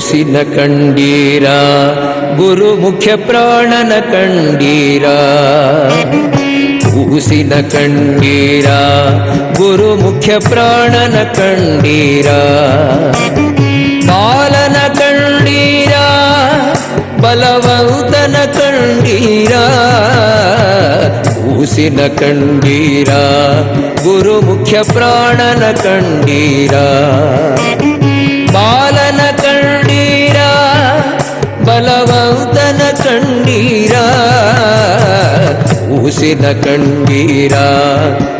ಕೂಸಿನ ಕಂಡೀರ ಗುರು ಮುಖ್ಯ ಪ್ರಾಣನ ಕಂಡೀರ. ಕೂಸಿನ ಕಂಡೀರ ಗುರು ಮುಖ್ಯ ಪ್ರಾಣನ ಕಂಡೀರ. ಬಾಲನ ಕಂಡೀರ, ಬಲವಂತನ ಕಂಡೀರ. ಕೂಸಿನ ಕಂಡೀರ ಗುರು ಮುಖ್ಯ ಪ್ರಾಣನ ಕಂಡೀರ. ಬಾಲನ ಕೂಸಿನ ಕಂಡೀರ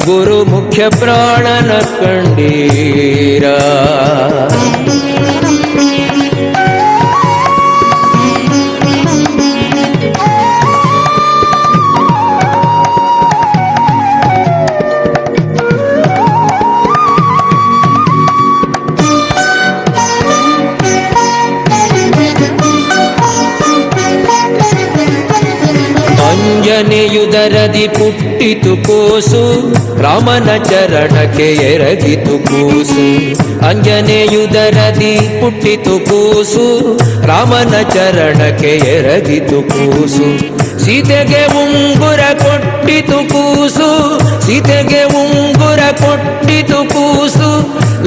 ಗುರು ಮುಖ್ಯ ಪ್ರಾಣನ ಕಂಡೀರ. ಅಂಜನೆಯುದರದಿ ಪುಟ್ಟಿತು ಕೂಸು ರಾಮನ ಚರಣಕ್ಕೆ ಎರಗಿತು ಕೂಸು. ಅಂಜನೆಯುದರದಿ ಪುಟ್ಟಿತು ಕೂಸು ರಾಮನ ಚರಣಕ್ಕೆ ಎರಗಿತು ಕೂಸು. ಸೀತೆಗೆ ಉಂಗುರ ಕೊಟ್ಟಿತು ಕೂಸು, ಸೀತೆಗೆ ಉಂಗುರ ಕೊಟ್ಟಿತು ಕೂಸು,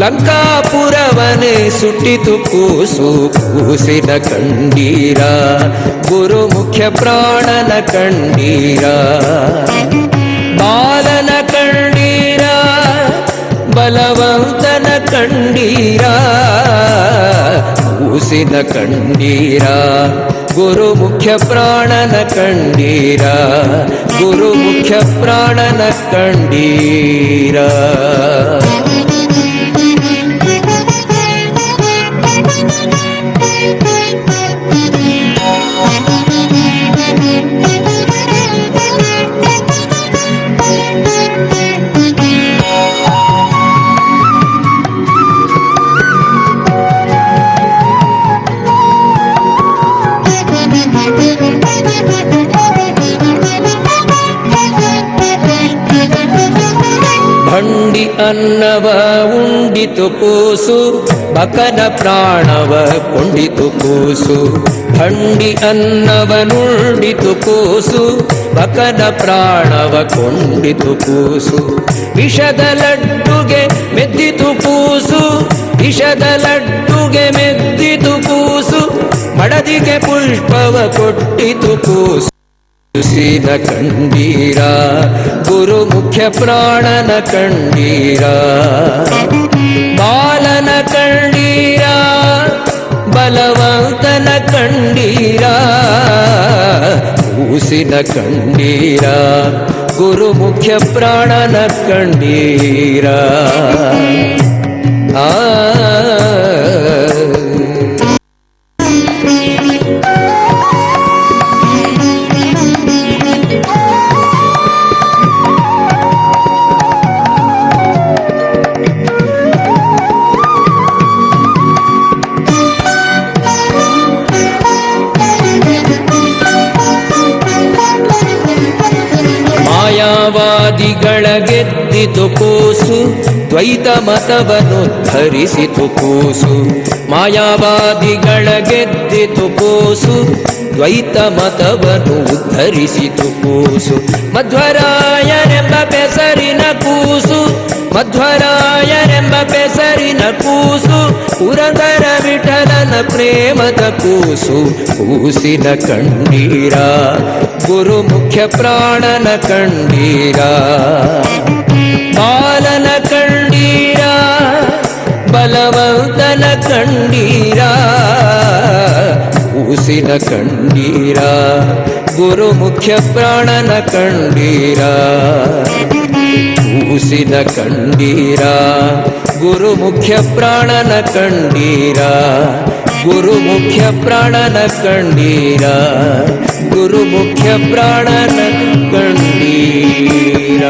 ಲಂಕಾಪುರವನೇ ಸುಟ್ಟಿತು ಕೂಸು ಕೂಸಿನ ಕಂಡೀರ ಗುರು ಮುಖ್ಯ ಪ್ರಾಣನ ಕಂಡೀರ ಬಾಲನ ಕಂಡೀರ ಬಲವಂತನ ಕಂಡೀರ ಕೂಸಿದ ಕಂಡೀರ ಗುರು ಮುಖ್ಯ ಪ್ರಾಣನ ಕಂಡೀರ. ಗುರು ಮುಖ್ಯ ಪ್ರಾಣನ ಕಂಡೀರ. ಅನ್ನವ ಉಂಡಿತು ಕೂಸು, ಬಕನ ಪ್ರಾಣವ ಕೊಂಡಿತು ಕೂಸು. ಹಂಡಿ ಅನ್ನವ ನುಂಡಿತು ಕೂಸು, ಬಕನ ಪ್ರಾಣವ ಕೊಂಡಿತು ಕೂಸು. ವಿಷದ ಲಡ್ಡುಗೆ ಮೆದ್ದಿತು ಕೂಸು, ವಿಷದ ಲಡ್ಡುಗೆ ಮೆದ್ದಿತು ಕೂಸು, ಮಡದಿಗೆ ಪುಷ್ಪವ ಕೊಟ್ಟಿತು ಕೂಸು. ಕೂಸಿನ ಕಂಡೀರ ಗುರು ಮುಖ್ಯ ಪ್ರಾಣನ ಕಂಡೀರ ಬಾಲನ ಕಂಡೀರ ಬಲವಂತನ ಕಂಡೀರ ಕೂಸಿನ ಕಂಡೀರ ಗುರು ಮುಖ್ಯ ಪ್ರಾಣನ ಕಂಡೀರ ಆ ಮಾಯಾವಾದಿಗಳ ಗೆದ್ದಿತು ಕೂಸು, ದ್ವೈತ ಮತವನ್ನು ಧರಿಸಿತು ಕೂಸು. ಮಾಯಾವಾದಿಗಳ ಗೆದ್ದಿತು ಕೂಸು, ದ್ವೈತ ಮತವನ್ನು ಉದ್ಧರಿಸಿತು ಕೂಸು. ಮಧ್ವರಾಯನೆಂಬ ಬೆಸರಿನ ಕೂಸು ಬೆಸರಿನ ಕೂಸು ಪುರಂದರ ವಿಠಲನ ಪ್ರೇಮದ ಕೂಸು ಕೂಸಿನ ಕಂಡೀರ ಗುರು ಮುಖ್ಯ ಪ್ರಾಣನ ಕಂಡೀರ ಬಾಲನ ಕಂಡೀರ ಬಲವಂತನ ಕಂಡೀರ ಕೂಸಿನ ಕಂಡೀರ ಗುರು ಮುಖ್ಯ ಪ್ರಾಣನ ಕಂಡೀರ ಕೂಸಿನ ಕಂಡೀರ ಗುರು ಮುಖ್ಯ ಪ್ರಾಣನ ಕಂಡೀರ ಗುರು ಮುಖ್ಯ ಪ್ರಾಣನ ಕಂಡೀರ ಗುರು ಮುಖ್ಯ ಪ್ರಾಣನ ಕಂಡೀರ